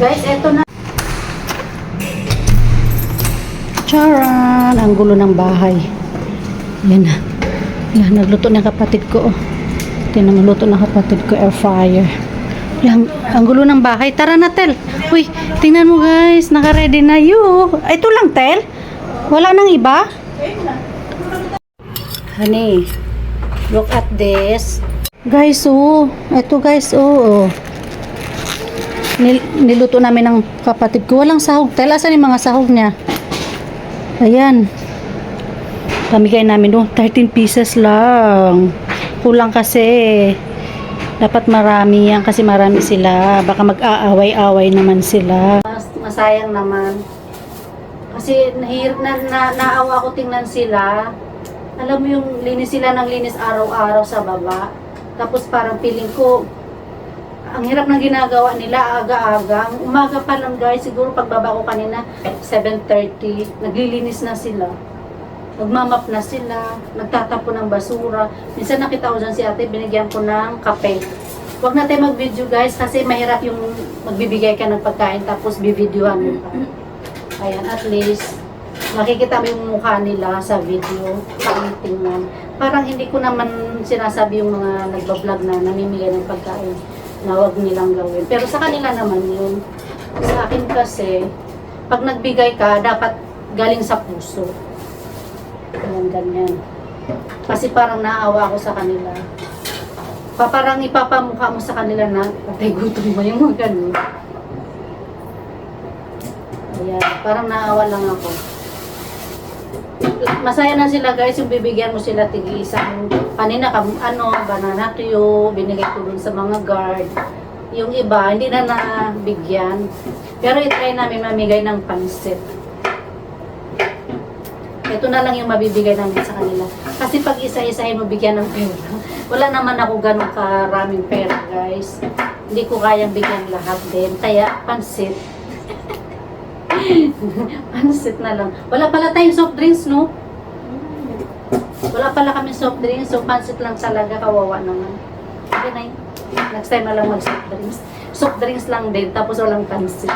Guys, eto na. Charan! Ang gulo ng bahay. Yan na. Yan, nagluto ng kapatid ko. oh. Tingnan mo, luto ng kapatid ko, air fryer. Lang, ang gulo ng bahay. Tara na, Tel. Uy, tingnan mo guys. Naka-ready na yun. Ito lang, Tel. Wala nang iba? Honey, look at this. Guys, oh. Ito guys, oh. oh. Nil- niluto namin ng kapatid ko. Walang sahog. Tel, asan yung mga sahog niya? Ayan. Pamigay namin doon. 13 pieces lang. Kulang kasi. Dapat marami yan kasi marami sila. Baka mag-aaway-away naman sila. Mas, masayang naman. Kasi nahir, na, na, naawa ko tingnan sila. Alam mo yung linis sila ng linis araw-araw sa baba. Tapos parang feeling ko, ang hirap ng ginagawa nila aga-aga. Umaga pa lang guys, siguro pagbaba ko kanina 7.30, naglilinis na sila. Nagmamap na sila, nagtatapo ng basura. Minsan nakita ko dyan si ate, binigyan ko ng kape. Huwag na tayo mag-video guys kasi mahirap yung magbibigay ka ng pagkain tapos bibidyohan mo pa. Ayan, at least makikita mo yung mukha nila sa video. Pangtingnan. Parang hindi ko naman sinasabi yung mga nagbablog na namimigay ng pagkain na huwag nilang gawin. Pero sa kanila naman yun. Sa akin kasi, pag nagbigay ka, dapat galing sa puso. Ayan, ganyan. Kasi parang naawa ako sa kanila. Pa, parang ipapamukha mo sa kanila na, patay gutom mo yung mga ganun. Ayan, parang naawa lang ako. Masaya na sila guys, yung bibigyan mo sila tigi isang kanina kam ano, banana tuyo, binigay ko dun sa mga guard. Yung iba, hindi na nabigyan. Pero itry namin mamigay ng pansit. Ito na lang yung mabibigay namin sa kanila. Kasi pag isa-isahin mo bigyan ng pera, wala naman ako ganun karaming pera guys. Hindi ko kayang bigyan lahat din. Kaya pansit. pansit na lang. Wala pala tayong soft drinks, no? Wala pala kami soft drinks, so pansit lang talaga, kawawa naman. Okay na. Next time na lang mag soft drinks. Soft drinks lang din, tapos walang pansit.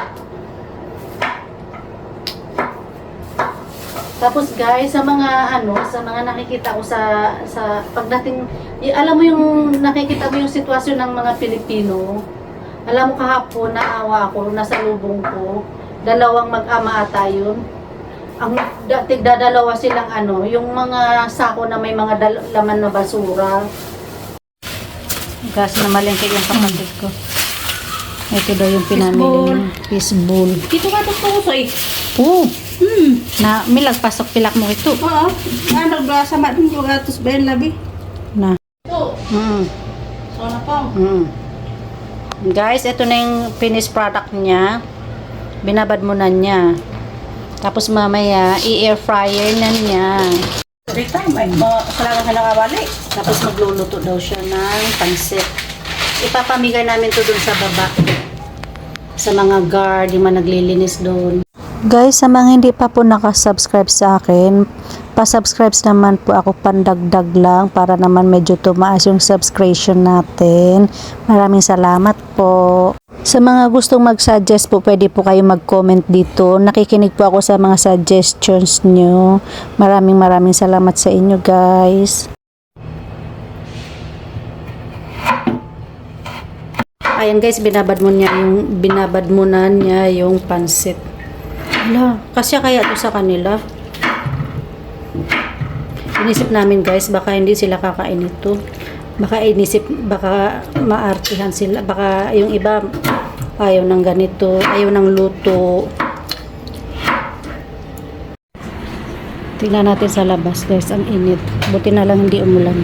Tapos guys, sa mga ano, sa mga nakikita ko sa sa pagdating, y- alam mo yung nakikita mo yung sitwasyon ng mga Pilipino. Alam mo kahapon naawa ako, nasa lubong ko. Dalawang mag-ama ata yun. Ang da- tigdadalawa silang ano, yung mga sako na may mga dal- laman na basura. Gas na malengke yung kapatid ko. Ito daw yung pinamili niya. Fishbowl. Dito ka ito puso eh. Oh, Hmm. na milag pasok pilak mo ito. Oo. Ah, nagbasa man yung atos ba yung labi? Na. Ito. Mm. So na po. Mm. Guys, ito na yung finished product niya. Binabad mo na niya. Tapos mamaya, i-air fryer na niya. Rita, may mga kailangan ka nakabali. Tapos magluluto daw siya ng pansit. Ipapamigay namin to dun sa baba. Sa mga guard, yung mga naglilinis doon. Guys, sa mga hindi pa po nakasubscribe sa akin, pa-subscribe naman po ako pandagdag lang para naman medyo tumaas yung subscription natin. Maraming salamat po. Sa mga gustong mag-suggest po, pwede po kayo mag-comment dito. Nakikinig po ako sa mga suggestions nyo. Maraming maraming salamat sa inyo guys. Ayan guys, binabad mo niya yung binabad mo na niya yung pansit. Hala, kasya kaya to sa kanila. Inisip namin guys, baka hindi sila kakain ito. Baka inisip, baka maartihan sila. Baka yung iba ayaw ng ganito, ayaw ng luto. Tingnan natin sa labas guys, ang init. Buti na lang hindi umulan.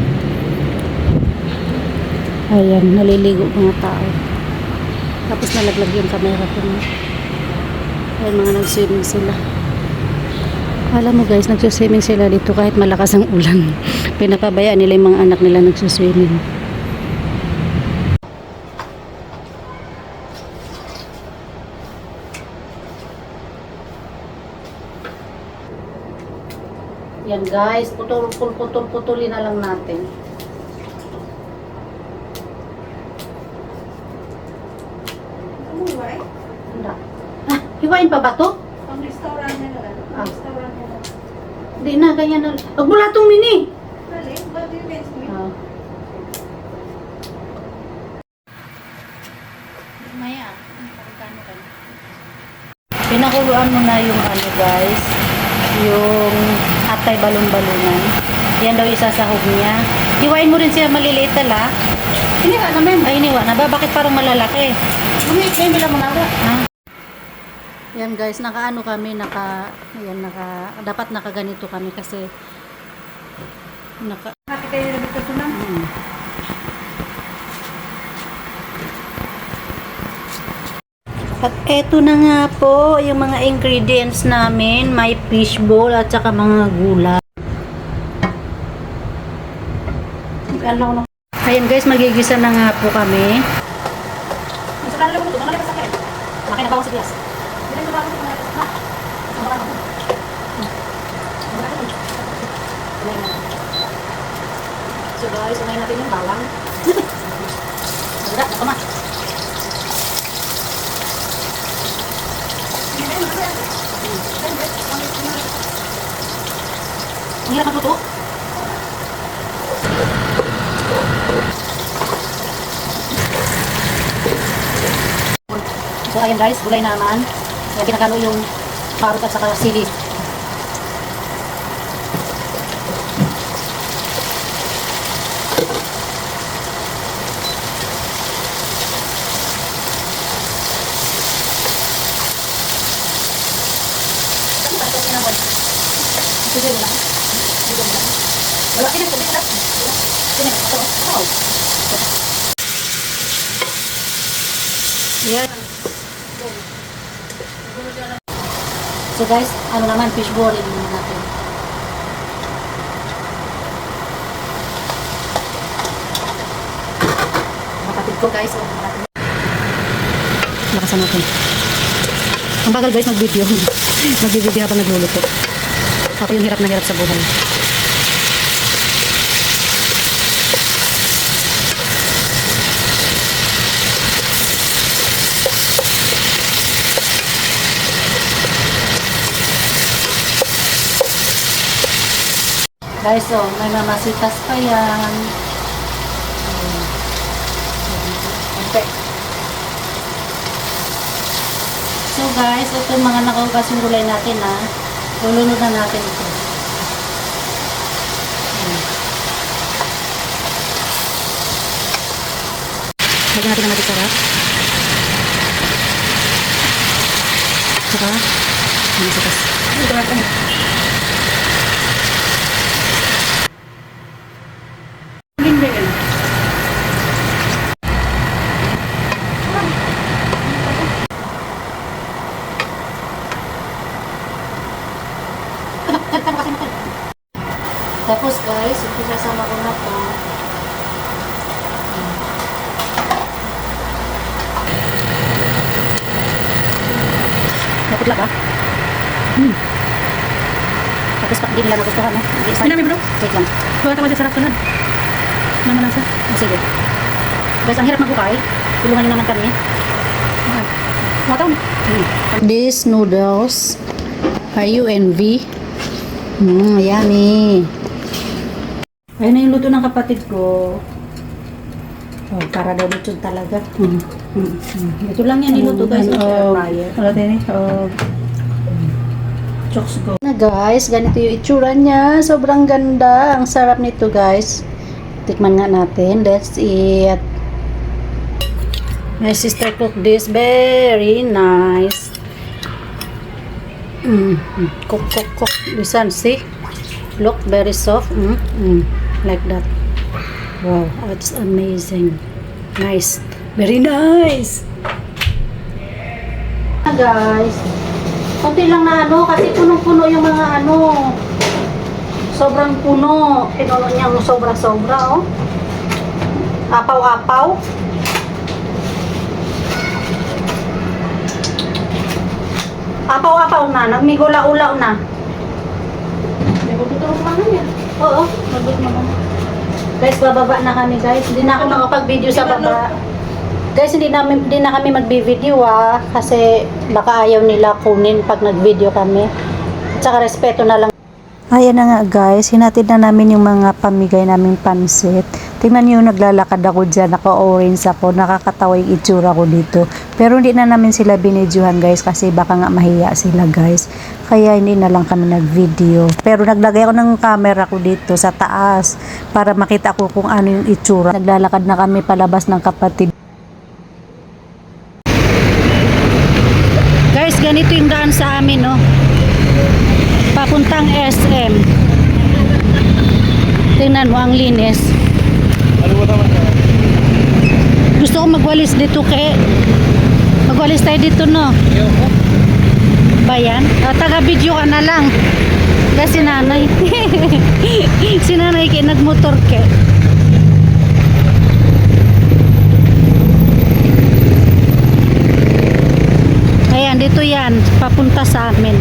Ayan, naliligo mga tao. Tapos nalaglag yung camera ko. Ayan, mga nag-swimming sila. Alam mo guys, nagsuswimming sila dito kahit malakas ang ulan. Pinapabayaan nila yung mga anak nila nagsuswimming. Yan guys, putol, putol, putol, putulin na lang natin. Wala. Ah, hiwain pa ba to? Pang restaurant nila. Ah. Restaurant nila. Hindi na, ganyan na. Huwag mo lahat tong mini. Pinakuluan mo na yung ano guys, yung atay balon-balunan. Yan daw isasahog niya. Hiwain mo rin siya maliliit tala. Hiniwa na ma'am. Ay, hiniwa na ba? Bakit parang malalaki? Bumit na mo na ako. Ah. Yan guys, nakaano kami, naka, yan, naka, dapat nakaganito kami kasi, naka, Bakit kayo nabit ka sunan? Hmm. At eto na nga po, yung mga ingredients namin, may fishball at saka mga gulay. Ano ko na. Ayan guys, magigisa na nga po kami. Sa kanila mo ito, mga labas sa akin. Makin na ba ako sa glass? Bilang ko ba ako sa mga labas? Ha? Ang baka ako. So guys, unahin natin yung bawang. Agad, nakama. Hirap magluto. So ayan guys, gulay naman. Kaya pinakalo yung parot at saka sili. Yan. So guys, ano naman, fish ball in natin. Kapatid ko guys, oh, natin. Natin. Ang bagal guys mag-video. Mag-video habang nagluluto. Ako yung hirap na hirap sa buhay. Guys, oh, may mamasitas pa yan. So guys, ito yung mga nakaugas yung gulay natin ha. Lulunod na natin ito. Lagyan natin ng matikara. Saka, mamasitas. Ito natin. Tapos guys, ito sasama ko na to. Naputla ka? Hmm. Tapos pa, hindi nila nagustuhan, no? Namin, bro. Wait lang. Bawa tawa sa sarap. Naman nasa. Oh, sige. Guys, ang hirap magukay. Tulungan niyo naman kami. Mataw. These noodles are UNV. Mm, yummy. Ayun na yung luto ng kapatid ko. Oh, para daw luto talaga. Mm. Mm. Mm. Ito lang yan niluto guys. Oh, air fryer. Wala tayo ni. Oh. Chokes go. Na guys, ganito yung itsura niya. Sobrang ganda. Ang sarap nito guys. Tikman nga natin. Let's eat. My sister cooked this very nice. Mm. mm. Cook, cook, cook. One, see? Look, very soft. Mm. Mm. Like that. Wow, it's amazing. Nice. Very nice. Guys. Kunti lang na ano, kasi punong-puno yung mga ano. Sobrang puno. Pinuno niya sobra-sobra, oh. Apaw-apaw. Apaw-apaw na. Nagmigula-ulaw na. Nagbubuto ko niya. Oo. Nagbubuto mga. Guys, bababa na kami, guys. Hindi na ako makapag-video sa baba. Guys, hindi, namin, hindi na kami magbi-video ah. Kasi baka ayaw nila kunin pag nag-video kami. At saka respeto na lang. Ayan na nga guys, hinatid na namin yung mga pamigay naming pansit. Tingnan niyo naglalakad ako dyan, naka-orange ako, nakakatawa yung itsura ko dito. Pero hindi na namin sila binidyohan guys kasi baka nga mahiya sila guys. Kaya hindi na lang kami nag-video. Pero naglagay ako ng camera ko dito sa taas para makita ko kung ano yung itsura. Naglalakad na kami palabas ng kapatid. Guys, ganito yung daan sa amin, no? Papuntang SM. Tingnan mo ang linis. Gusto ko magwalis dito kay Magwalis tayo dito, no? Bayan? Ah, taga-video ka na lang. Kasi nanay. si nanay kay nagmotor ke. Ayan, dito yan. Papunta sa amin.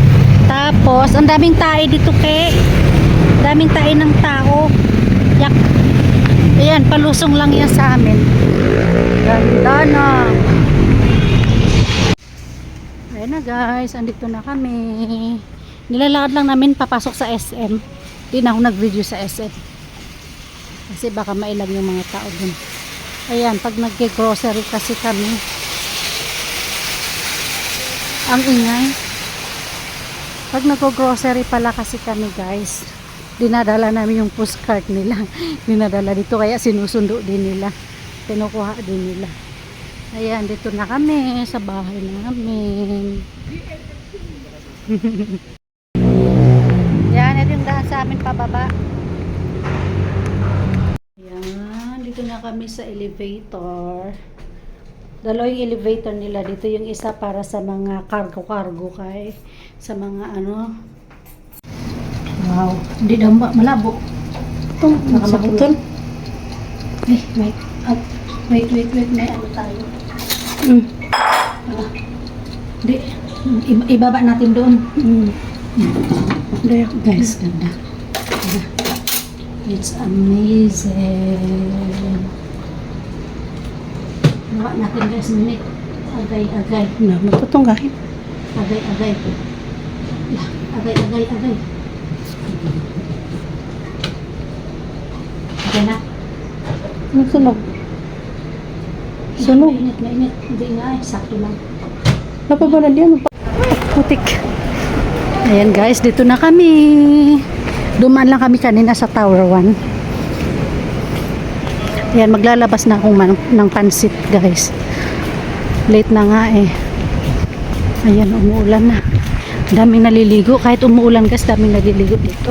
Tapos, ang daming tae dito ke. Daming tae ng tao. Yak. Ayan, palusong lang yan sa amin. Ganda na. Ayan na guys, andito na kami. Nilalakad lang namin papasok sa SM. Di na ako nag-video sa SM. Kasi baka mailang yung mga tao dun. Ayan, pag nag-grocery kasi kami, ang ingay. Pag nag-grocery pala kasi kami guys, dinadala namin yung postcard nila. dinadala dito kaya sinusundo din nila. Kinukuha din nila. Ayan, dito na kami sa bahay namin. Yan, ito yung daan sa amin pababa. Ayan, dito na kami sa elevator. Dalawa yung elevator nila dito. Yung isa para sa mga cargo-cargo kay sa mga ano. Wow, hindi daw ma- malabo. Itong nakamabutol. Eh, wait. Ah, wait, wait, wait. May ano tayo. Mm. Ah. Di, iba- ibaba natin doon. Mm. There, guys, ganda. Ganda. It's amazing. Bawa natin guys, minute. Agay, agay. Na, magpatunggahin. Agay, agay. Agay, agay, agay. Na. Ano sunog? Mainit, mainit. Hindi nga, eh, sakto lang. Napabalan yan. Putik. Ayan guys, dito na kami. Dumaan lang kami kanina sa Tower 1. Ayan, maglalabas na akong man- ng pansit guys. Late na nga eh. Ayan, umuulan na. Daming naliligo. Kahit umuulan guys, daming naliligo dito.